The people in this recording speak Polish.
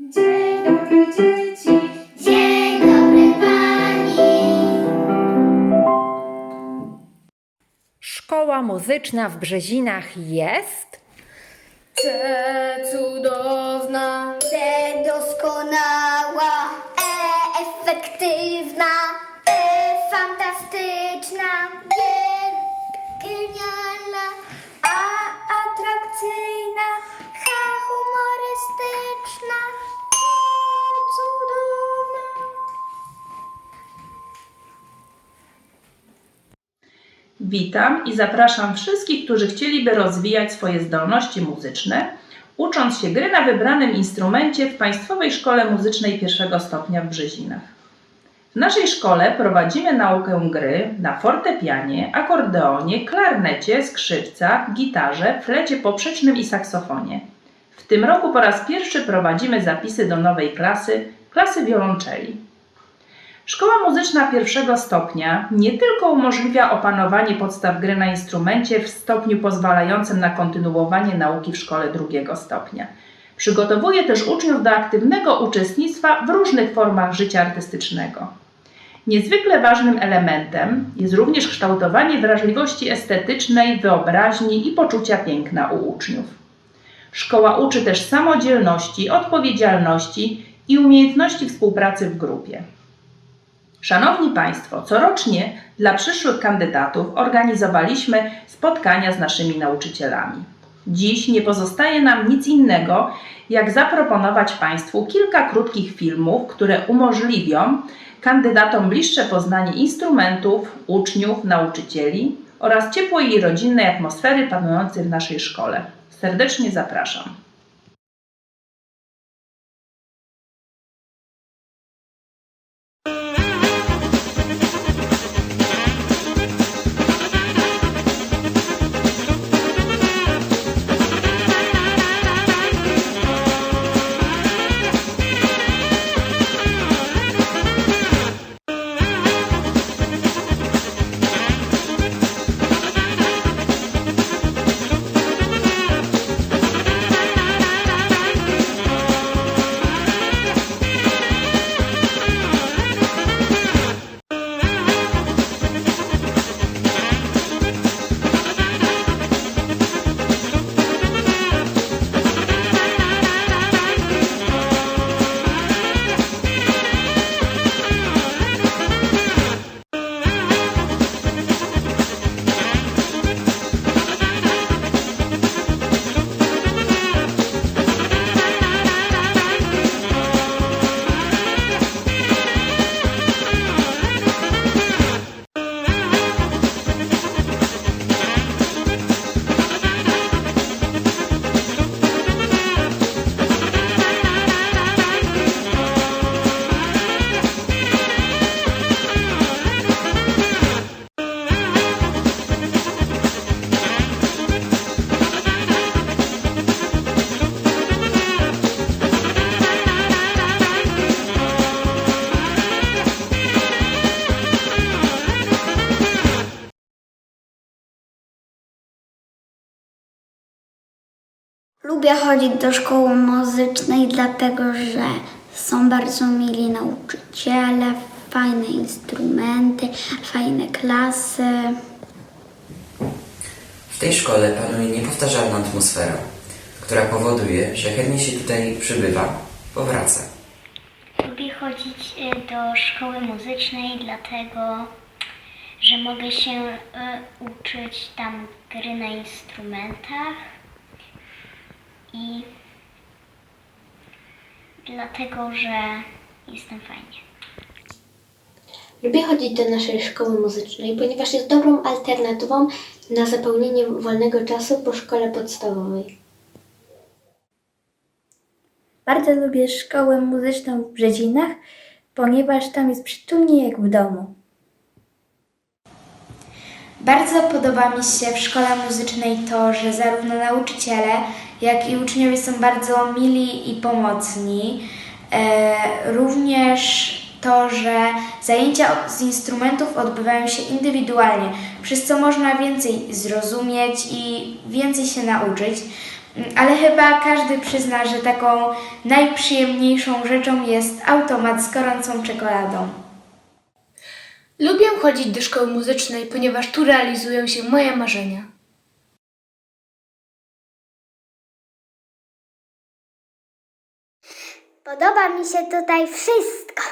Dzień dobry dzieci. Dzień dobry pani. Szkoła muzyczna w Brzezinach jest C cudowna. D doskonała. E efektywna. Witam i zapraszam wszystkich, którzy chcieliby rozwijać swoje zdolności muzyczne, ucząc się gry na wybranym instrumencie w Państwowej Szkole Muzycznej pierwszego stopnia w Brzezinach. W naszej szkole prowadzimy naukę gry na fortepianie, akordeonie, klarnecie, skrzypcach, gitarze, flecie poprzecznym i saksofonie. W tym roku po raz pierwszy prowadzimy zapisy do nowej klasy, klasy wiolonczeli. Szkoła muzyczna pierwszego stopnia nie tylko umożliwia opanowanie podstaw gry na instrumencie w stopniu pozwalającym na kontynuowanie nauki w szkole drugiego stopnia. Przygotowuje też uczniów do aktywnego uczestnictwa w różnych formach życia artystycznego. Niezwykle ważnym elementem jest również kształtowanie wrażliwości estetycznej, wyobraźni i poczucia piękna u uczniów. Szkoła uczy też samodzielności, odpowiedzialności i umiejętności współpracy w grupie. Szanowni Państwo, corocznie dla przyszłych kandydatów organizowaliśmy spotkania z naszymi nauczycielami. Dziś nie pozostaje nam nic innego, jak zaproponować Państwu kilka krótkich filmów, które umożliwią kandydatom bliższe poznanie instrumentów, uczniów, nauczycieli oraz ciepłej i rodzinnej atmosfery panującej w naszej szkole. Serdecznie zapraszam. Lubię chodzić do szkoły muzycznej, dlatego że są bardzo mili nauczyciele, fajne instrumenty, fajne klasy. W tej szkole panuje niepowtarzalna atmosfera, która powoduje, że chętnie się tutaj przybywa, powraca. Lubię chodzić y, do szkoły muzycznej, dlatego że mogę się y, uczyć tam gry na instrumentach i dlatego, że jestem fajnie. Lubię chodzić do naszej szkoły muzycznej, ponieważ jest dobrą alternatywą na zapełnienie wolnego czasu po szkole podstawowej. Bardzo lubię szkołę muzyczną w Brzezinach, ponieważ tam jest przytulnie jak w domu. Bardzo podoba mi się w szkole muzycznej to, że zarówno nauczyciele, jak i uczniowie są bardzo mili i pomocni. E, również to, że zajęcia z instrumentów odbywają się indywidualnie, przez co można więcej zrozumieć i więcej się nauczyć. Mm, Ale chyba każdy przyzna, że taką najprzyjemniejszą rzeczą jest automat z gorącą czekoladą. Lubię chodzić do szkoły muzycznej, ponieważ tu realizują się moje marzenia. Podoba mi się tutaj wszystko.